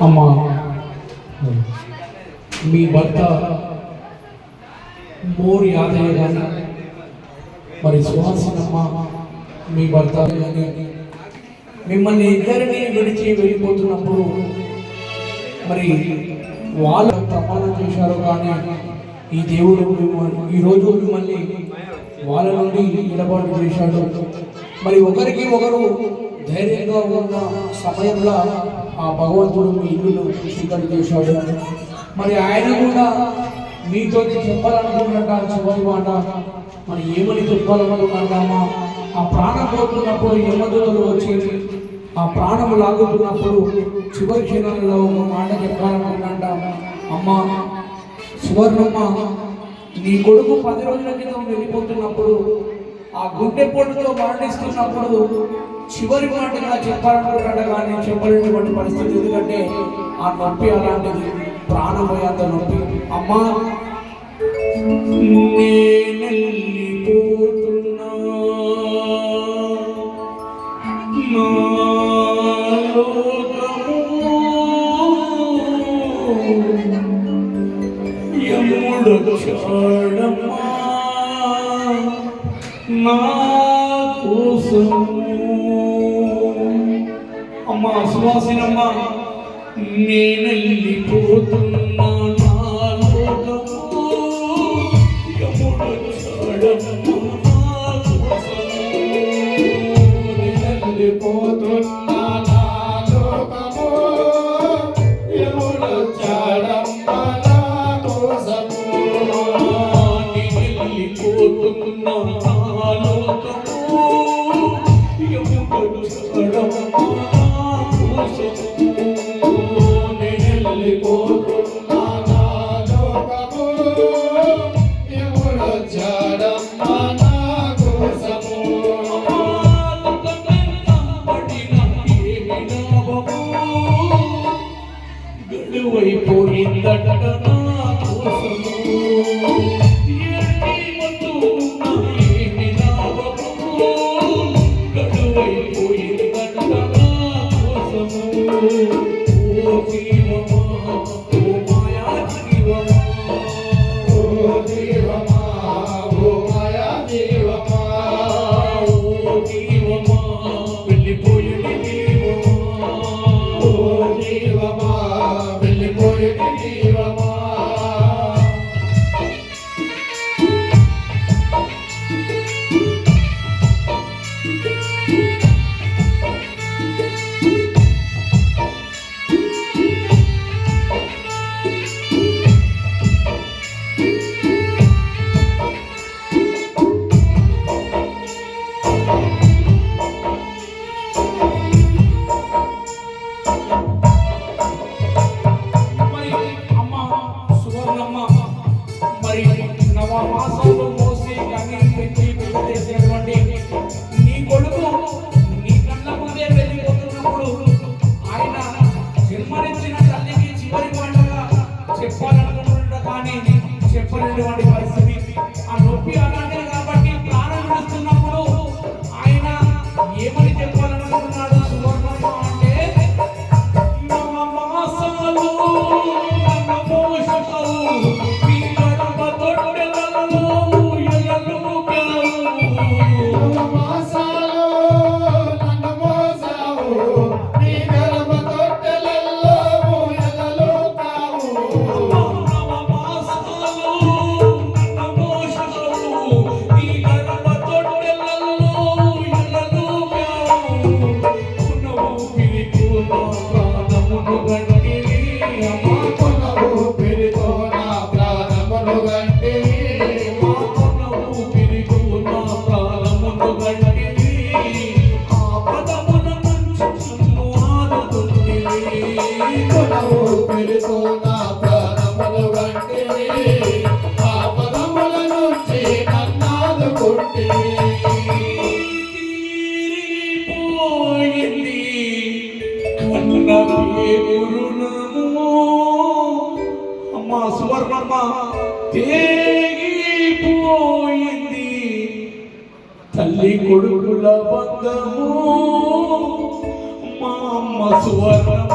అమ్మా. మీ భర్త మోర్ యాదయ్య గాని మరి సుహాసనమ్మ మీ భర్త గాని మిమ్మల్ని ఇద్దరిని విడిచి వెళ్ళిపోతున్నప్పుడు మరి వాళ్ళు ప్రమాణం చేశారు కానీ ఈ దేవుడు మిమ్మల్ని ఈరోజు మిమ్మల్ని వాళ్ళ నుండి నిలబాటు చేశాడు. మరి ఒకరికి ఒకరు ధైర్యంగా ఉన్న సమయంలో ఆ భగవంతుడు మీ ఇల్లు శుద్ధం చేశాడు. మరి ఆయన కూడా మీతో చెప్పాలనుకున్నట్ట చివరి మాట. మరి ఏమని చెప్పాలనుకున్నామా ఆ ప్రాణం పోతున్నప్పుడు యమదూతలు వచ్చి ఆ ప్రాణం లాగుతున్నప్పుడు చివరి క్షణంలో ఒక మాట చెప్పాలనుకున్నట్ట అమ్మా సువర్ణమ్మ నీ కొడుకు పది రోజుల క్రితం వెళ్ళిపోతున్నప్పుడు ఆ గుండె పొట్టుతో మరణిస్తున్నప్పుడు చివరి మాటగా చెప్పాలనుకున్నాడు కానీ చెప్పలేనటువంటి పరిస్థితి. ఎందుకంటే ఆ నొప్పి అలాంటిది ప్రాణం పోయేంత నొప్పి. అమ్మా నేనెళ్ళిపోతున్నా. గడువైపోయిందట నా కోసము. పేరునము. అమ్మా సువర్ణమ్మ తేగిపోయింది తల్లి కొడుకుల బంధము మా అమ్మ సువర్ణమ్మ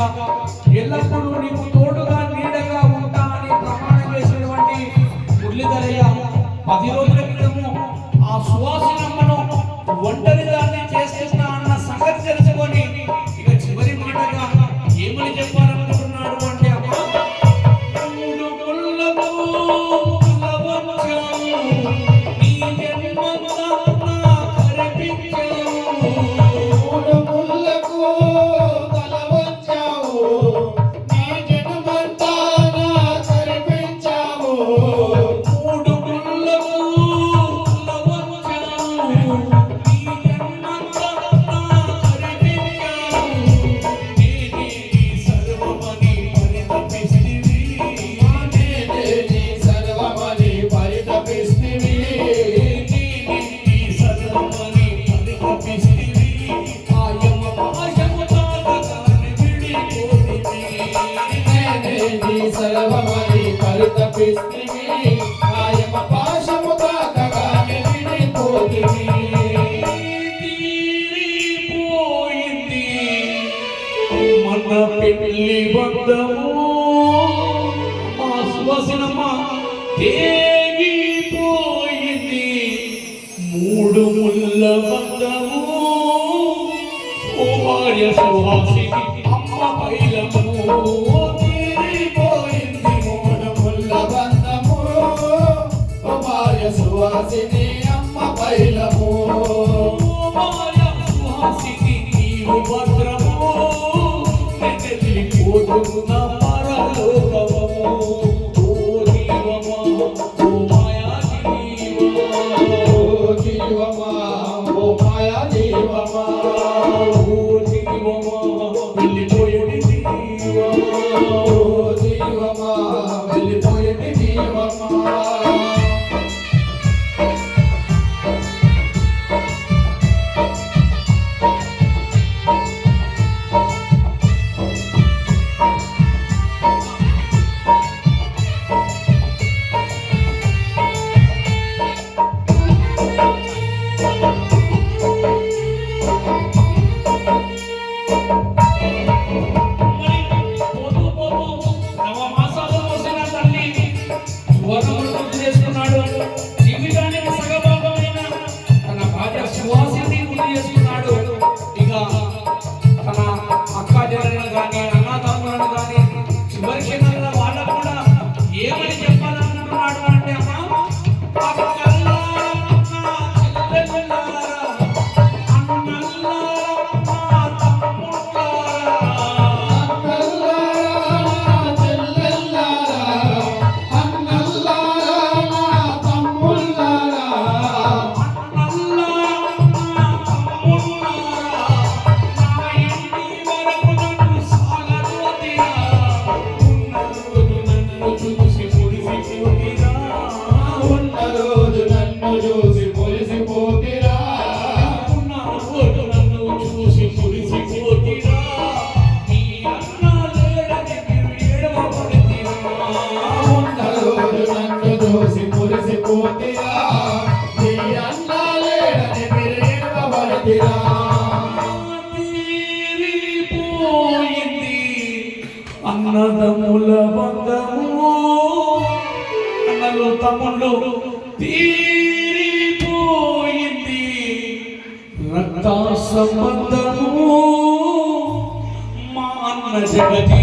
కాక ఎల్లప్పుడూ నీకు తోడుగా నీడగా ఉంటా అని ప్రమాణం చేసినటువంటి మురళీధరయ్య. పది రోజుల క్రితము ఆ సువాసనమ్మను ఒంటరిగానే vocês. వాసిని అమ్మ పైలము. యేసు నాడు తమ్ముళ్ళు తీరిపోయింది. రక్త సంబంధము మా అన్న జగతి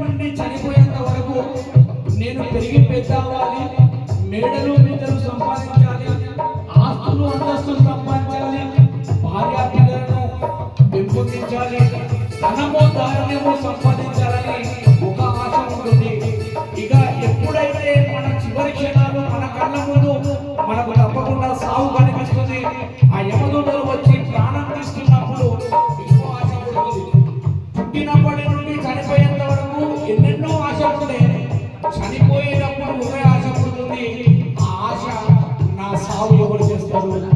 నుండి చనిపోయేంత వరకు నేను పెరిగి పెద్ద అవ్వాలి మేడలు బిడ్డలు సంపాదించాలి ఆస్తులు అంతస్తులు సంపాదించాలి భార్యాభిలను పెంపొందించాలి ధనము దారుణ్యము సంపాదించాలి. Gracias.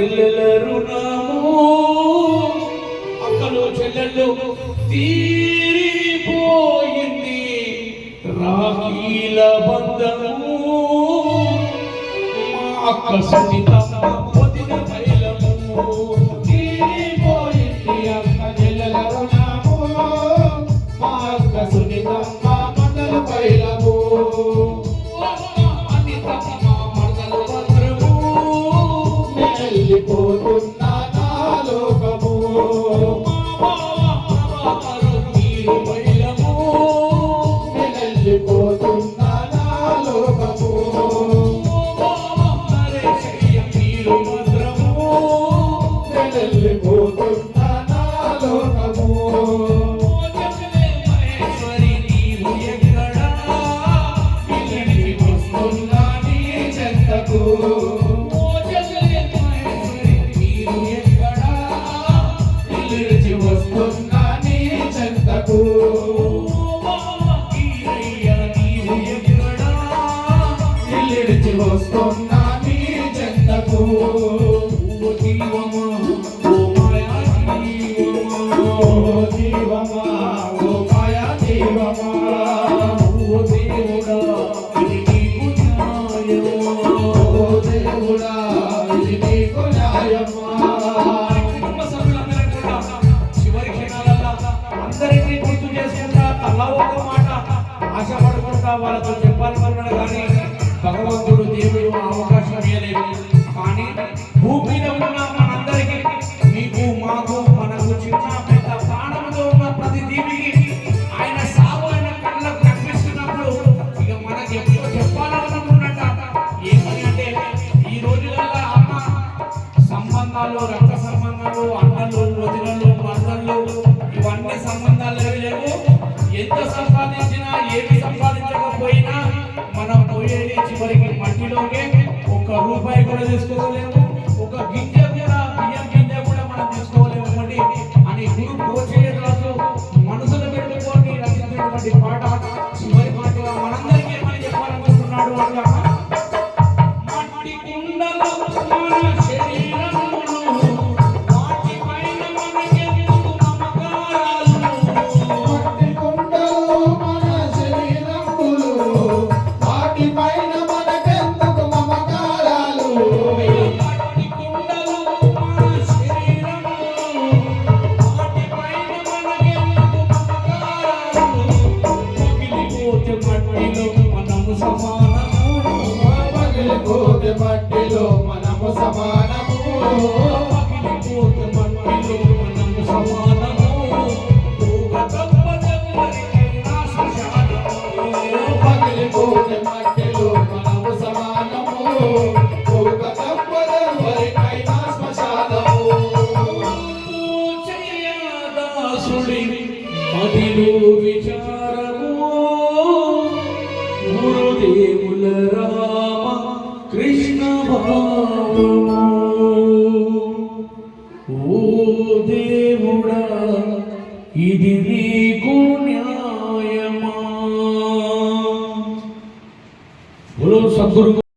చెల్లెలరు నాము. అక్కలు చెల్లెలు తీరిపోయింది. రాహీల బంధము. మా అక్క సతిత వాళ్ళతో చెప్పాలనుకున్నాడు కానీ భగవంతుడు దేవుడు అవకాశం ఇవ్వలేదు. కానీ భూమి మీద ఉన్న మనందరికీ మీకు మాకు మనకు చిన్న పెద్ద ప్రాణంలో ఉన్న ప్రతి దీవికి ఆయన సాగు అయిన కళ్ళకు కనిపిస్తున్నప్పుడు ఇక మనకి ఎప్పుడో చెప్పాలనుకున్నట్ట. ఏమని అంటే ఈ రోజులలో అమ్మ సంబంధాలు